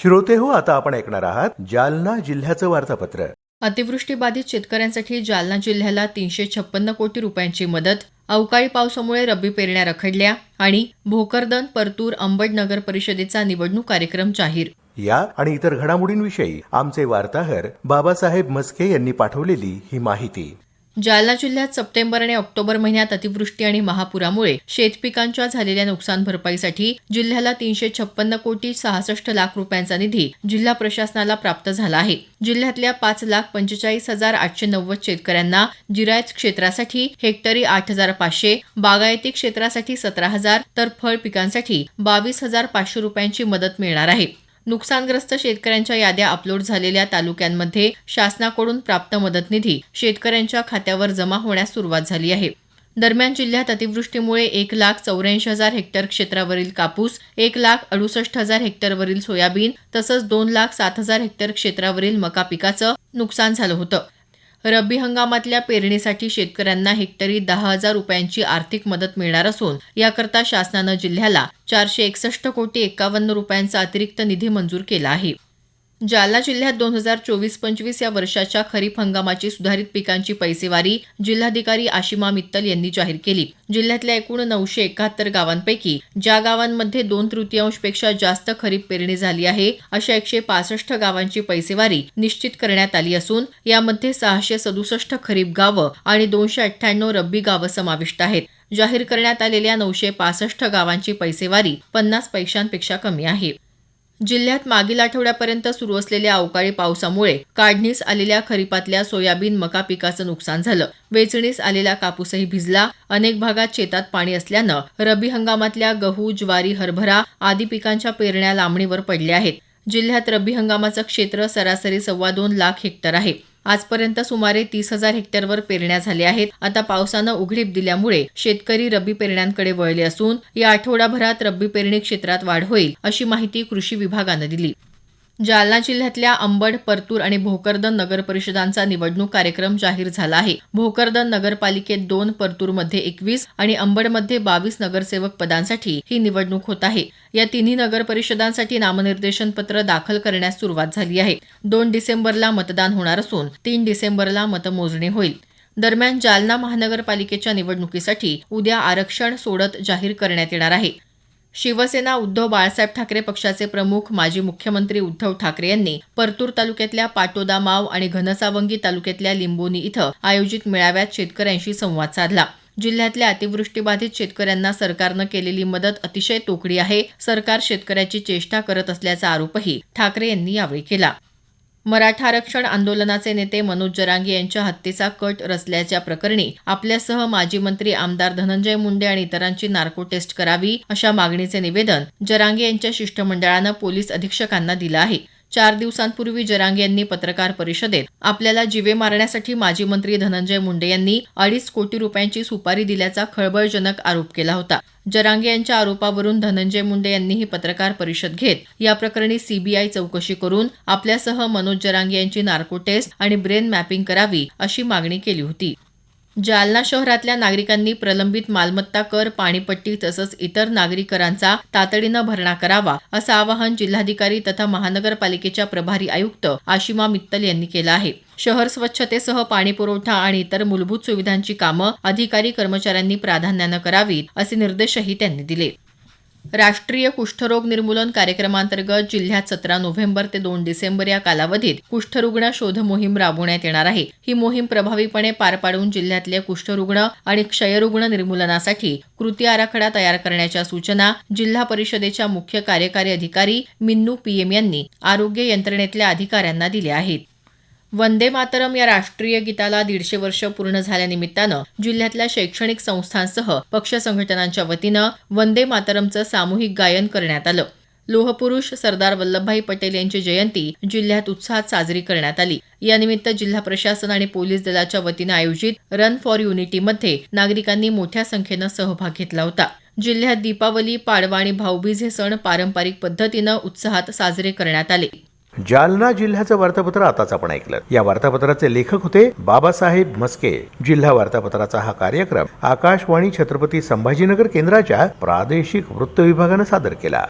श्रोते हो आता आपण ऐकणार आहात जालना जिल्ह्याचं वार्तापत्र. अतिवृष्टीबाधित शेतकऱ्यांसाठी जालना जिल्ह्याला तीनशे छप्पन्न कोटी रुपयांची मदत अवकाळी पावसामुळे रब्बी पेरण्या रखडल्या आणि भोकरदन परतूर अंबड नगर परिषदेचा निवडणूक कार्यक्रम जाहीर. या आणि इतर घडामोडींविषयी आमचे वार्ताहर बाबासाहेब मस्के यांनी पाठवलेली ही माहिती. जालना जिल्ह्यात सप्टेंबर आणि ऑक्टोबर महिन्यात अतिवृष्टी आणि महापुरामुळे शेतपिकांच्या झालेल्या नुकसान भरपाईसाठी जिल्ह्याला तीनशे छप्पन्न कोटी सहासष्ट लाख रुपयांचा निधी जिल्हा प्रशासनाला प्राप्त झाला आहे. जिल्ह्यातल्या पाच लाख पंचेचाळीस हजार आठशे नव्वद शेतकऱ्यांना जिरायत क्षेत्रासाठी हेक्टरी आठ हजार पाचशे बागायती क्षेत्रासाठी सतरा हजार तर फळ पिकांसाठी बावीस हजार पाचशे रुपयांची मदत मिळणार आहे. नुकसानग्रस्त शेतकऱ्यांच्या याद्या अपलोड झालेल्या तालुक्यांमध्ये शासनाकडून प्राप्त मदत निधी शेतकऱ्यांच्या खात्यावर जमा होण्यास सुरुवात झाली आहे. दरम्यान जिल्ह्यात अतिवृष्टीमुळे एक लाख चौऱ्याऐंशी हजार हेक्टर क्षेत्रावरील कापूस एक लाख अडुसष्ट हजार हेक्टरवरील सोयाबीन तसंच दोन लाख सात हजार हेक्टर क्षेत्रावरील मका पिकाचं नुकसान झालं होतं. रब्बी हंगामातल्या पेरणीसाठी शेतकऱ्यांना हेक्टरी दहा हजार रुपयांची आर्थिक मदत मिळणार असून याकरता शासनानं जिल्ह्याला चारशे एकसष्ट कोटी एकावन्न रुपयांचा अतिरिक्त निधी मंजूर केला आहे. जालना जिल्ह्यात दोन हजार चोवीस पंचवीस या वर्षाच्या खरीप हंगामाची सुधारित पिकांची पैसेवारी जिल्हाधिकारी आशिमा मित्तल यांनी जाहीर केली. जिल्ह्यातल्या एकूण नऊशे एकाहत्तर गावांपैकी ज्या गावांमध्ये दोन तृतीयांशपेक्षा जास्त खरीप पेरणी झाली आहे अशा एकशे पासष्ट गावांची पैसेवारी निश्चित करण्यात आली असून यामध्ये सहाशे सदुसष्ट खरीप गावं आणि दोनशे अठ्ठ्याण्णव रब्बी गावं समाविष्ट आहेत. जाहीर करण्यात आलेल्या नऊशे पासष्ट गावांची पैसेवारी पन्नास पैशांपेक्षा कमी आहे. जिल्ह्यात मागील आठवड्यापर्यंत सुरू असलेल्या अवकाळी पावसामुळे काढणीस आलेल्या खरीपातल्या सोयाबीन मका पिकाचं नुकसान झालं. वेचणीस आलेला कापूसही भिजला. अनेक भागात शेतात पाणी असल्यानं रब्बी हंगामातल्या गहू ज्वारी हरभरा आदी पिकांच्या पेरण्या लांबणीवर पडल्या आहेत. जिल्ह्यात रब्बी हंगामाचं क्षेत्र सरासरी सव्वा दोन लाख हेक्टर आहे. आजपर्यंत सुमारे तीस हजार हेक्टरवर पेरण्या झाल्या आहेत. आता पावसानं उघडीप दिल्यामुळे शेतकरी रब्बी पेरण्यांकडे वळले असून या आठवडाभरात रब्बी पेरणी क्षेत्रात वाढ होईल अशी माहिती कृषी विभागानं दिली. जालना जिल्ह्यातल्या अंबड परतूर आणि भोकरदन नगर परिषदांचा निवडणूक कार्यक्रम जाहीर झाला आहे. भोकरदन नगरपालिकेत दोन परतूरमध्ये एकवीस आणि अंबडमध्ये बावीस नगरसेवक पदांसाठी ही निवडणूक होत आहे. या तिन्ही नगर परिषदांसाठी नामनिर्देशन पत्र दाखल करण्यास सुरुवात झाली आहे. दोन डिसेंबरला मतदान होणार असून तीन डिसेंबरला मतमोजणी होईल. दरम्यान जालना महानगरपालिकेच्या निवडणुकीसाठी उद्या आरक्षण सोडत जाहीर करण्यात येणार आहे. शिवसेना उद्धव बाळासाहेब ठाकरे पक्षाचे प्रमुख माजी मुख्यमंत्री उद्धव ठाकरे यांनी परतूर तालुक्यातल्या पाटोदा माव आणि घनसावंगी तालुक्यातल्या लिंबोनी इथं आयोजित मेळाव्यात शेतकऱ्यांशी संवाद साधला. जिल्ह्यातल्या अतिवृष्टीबाधित शेतकऱ्यांना सरकारनं केलेली मदत अतिशय तोकडी आहे. सरकार शेतकऱ्याची चेष्टा करत असल्याचा आरोपही ठाकरे यांनी यावेळी केला. मराठा आरक्षण आंदोलनाचे नेते मनोज जरांगे यांच्या हत्येचा कट रचल्याच्या प्रकरणी आपल्यासह माजी मंत्री आमदार धनंजय मुंडे आणि इतरांची नार्को टेस्ट करावी अशा मागणीचे निवेदन जरांगे यांच्या शिष्टमंडळानं पोलीस अधीक्षकांना दिलं आहे. चार दिवसांपूर्वी जरांगे यांनी पत्रकार परिषदेत आपल्याला जीवे मारण्यासाठी माजी मंत्री धनंजय मुंडे यांनी अडीच कोटी रुपयांची सुपारी दिल्याचा खळबळजनक आरोप केला होता. जरांगे यांच्या आरोपावरून धनंजय मुंडे यांनी ही पत्रकार परिषद घेत या प्रकरणी सीबीआय चौकशी करून आपल्यासह मनोज जरांगे यांची नार्को टेस्ट आणि ब्रेन मॅपिंग करावी अशी मागणी केली होती. जालना शहरातल्या नागरिकांनी प्रलंबित मालमत्ता कर पाणीपट्टी तसंच इतर नागरी करांचा तातडीनं भरणा करावा असं आवाहन जिल्हाधिकारी तथा महानगरपालिकेच्या प्रभारी आयुक्त आशिमा मित्तल यांनी केलं आहे. शहर स्वच्छतेसह पाणीपुरवठा आणि इतर मूलभूत सुविधांची कामं अधिकारी कर्मचाऱ्यांनी प्राधान्यानं करावीत असे निर्देशही त्यांनी दिले. राष्ट्रीय कुष्ठरोग निर्मूलन कार्यक्रमांतर्गत जिल्ह्यात सतरा नोव्हेंबर ते दोन डिसेंबर या कालावधीत कुष्ठरुग्ण शोध मोहीम राबवण्यात येणार आहे. ही मोहीम प्रभावीपणे पार पाडून जिल्ह्यातले कुष्ठरुग्ण आणि क्षयरुग्ण निर्मूलनासाठी कृती आराखडा तयार करण्याच्या सूचना जिल्हा परिषदेच्या मुख्य कार्यकारी अधिकारी मिन्नू पीएम यांनी आरोग्य यंत्रणेतल्या अधिकाऱ्यांना दिल्या आहेत. वंदे मातरम या राष्ट्रीय गीताला दीडशे वर्ष पूर्ण झाल्यानिमित्तानं जिल्ह्यातल्या शैक्षणिक संस्थांसह पक्ष संघटनांच्या वतीनं वंदे मातरमचं सामूहिक गायन करण्यात आलं. लोहपुरुष सरदार वल्लभभाई पटेल यांची जयंती जिल्ह्यात उत्साहात साजरी करण्यात आली. यानिमित्त जिल्हा प्रशासन आणि पोलीस दलाच्या वतीनं आयोजित रन फॉर युनिटीमध्ये नागरिकांनी मोठ्या संख्येनं सहभाग घेतला होता. जिल्ह्यात दीपावली पाडवा आणि भाऊबीज हे सण पारंपरिक पद्धतीनं उत्साहात साजरे करण्यात आले. जालना जिल्ह्याचं वार्तापत्र आताच आपण ऐकलं. या वार्तापत्राचे लेखक होते बाबासाहेब मस्के जिल्हा वार्तापत्राचा हा कार्यक्रम आकाशवाणी छत्रपती संभाजीनगर केंद्राच्या प्रादेशिक वृत्त विभागानं सादर केला.